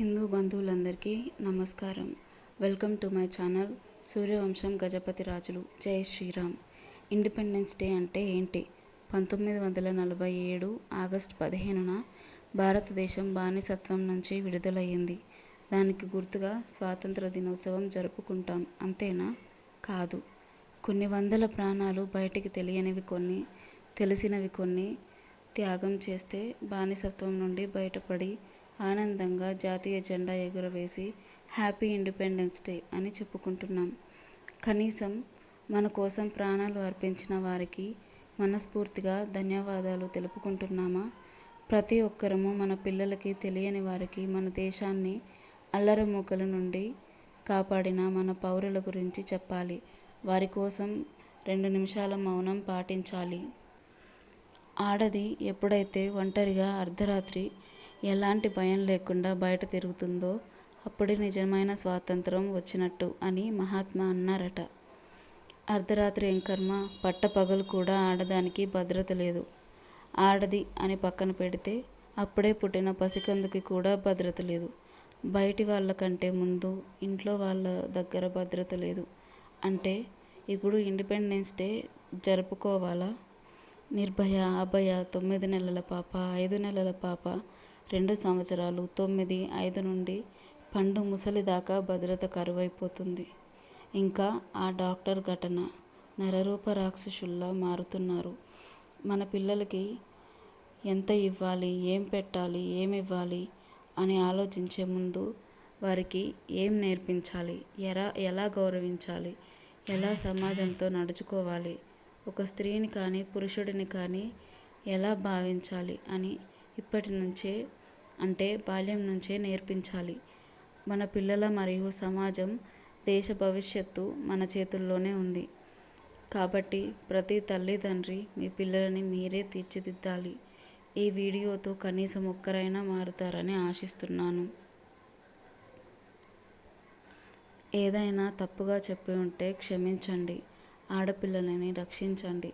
హిందూ బంధువులందరికీ నమస్కారం. Welcome to my channel Suryavamsam Gajapati Rajulu. జై శ్రీరామ్. ఇండిపెండెన్స్ డే అంటే ఏంటి? పంతొమ్మిది వందల నలభై ఏడు ఆగస్ట్ పదిహేనున భారతదేశం బానిసత్వం నుంచి విడుదలయ్యింది. దానికి గుర్తుగా స్వాతంత్ర దినోత్సవం జరుపుకుంటాం అంతేనా? కాదు. కొన్ని వందల ప్రాణాలు బయటికి తెలియనివి కొన్ని తెలిసినవి కొన్ని త్యాగం చేస్తే బానిసత్వం నుండి బయటపడి ఆనందంగా జాతీయ జెండా ఎగురవేసి హ్యాపీ ఇండిపెండెన్స్ డే అని చెప్పుకుంటున్నాం. కనీసం మన కోసం ప్రాణాలు అర్పించిన వారికి మనస్ఫూర్తిగా ధన్యవాదాలు తెలుపుకుంటున్నామా? ప్రతి ఒక్కరము మన పిల్లలకి తెలియని వారికి మన దేశాన్ని అల్లరమూకల నుండి కాపాడిన మన పౌరుల గురించి చెప్పాలి. వారి కోసం రెండు నిమిషాల మౌనం పాటించాలి. ఆడది ఎప్పుడైతే ఒంటరిగా అర్ధరాత్రి ఎలాంటి భయం లేకుండా బయట తిరుగుతుందో అప్పుడే నిజమైన స్వాతంత్రం వచ్చినట్టు అని మహాత్మా అన్నారట. అర్ధరాత్రి ఏం కర్మ? పట్టపగలు కూడా ఆడదానికి భద్రత లేదు. ఆడది అని పక్కన పెడితే అప్పుడే పుట్టిన పసికందుకి కూడా భద్రత లేదు. బయటి వాళ్ళ కంటే ముందు ఇంట్లో వాళ్ళ దగ్గర భద్రత లేదు. అంటే ఇప్పుడు ఇండిపెండెన్స్ డే జరుపుకోవాలా? నిర్భయ అభయ తొమ్మిది నెలల పాప ఐదు నెలల పాప రెండు సంవత్సరాలు తొమ్మిది ఐదు నుండి పండు ముసలి దాకా భద్రత కరువైపోతుంది. ఇంకా ఆ డాక్టర్ ఘటన నరరూప రాక్షసుల్లా మారుతున్నారు. మన పిల్లలకి ఎంత ఇవ్వాలి ఏం పెట్టాలి ఏమి ఇవ్వాలి అని ఆలోచించే ముందు వారికి ఏం నేర్పించాలి ఎలా ఎలా గౌరవించాలి ఎలా సమాజంతో నడుచుకోవాలి ఒక స్త్రీని కానీ పురుషుడిని కానీ ఎలా భావించాలి అని ఇప్పటి నుంచే అంటే బాల్యం నుంచే నేర్పించాలి. మన పిల్లల మరియు సమాజం దేశ భవిష్యత్తు మన చేతుల్లోనే ఉంది. కాబట్టి ప్రతి తల్లిదండ్రి మీ పిల్లలని మీరే తీర్చిదిద్దాలి. ఈ వీడియోతో కనీసం ఒక్కరైనా మారుతారని ఆశిస్తున్నాను. ఏదైనా తప్పుగా చెప్పి ఉంటే క్షమించండి. ఆడపిల్లలని రక్షించండి.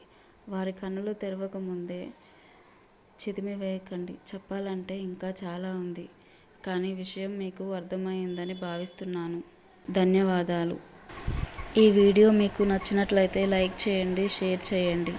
వారి కన్నులు తెరవక ముందే చిదిమి వేయకండి. చెప్పాలంటే ఇంకా చాలా ఉంది. కానీ విషయం మీకు అర్థమైందని భావిస్తున్నాను. ధన్యవాదాలు. ఈ వీడియో మీకు నచ్చినట్లయితే లైక్ చేయండి షేర్ చేయండి.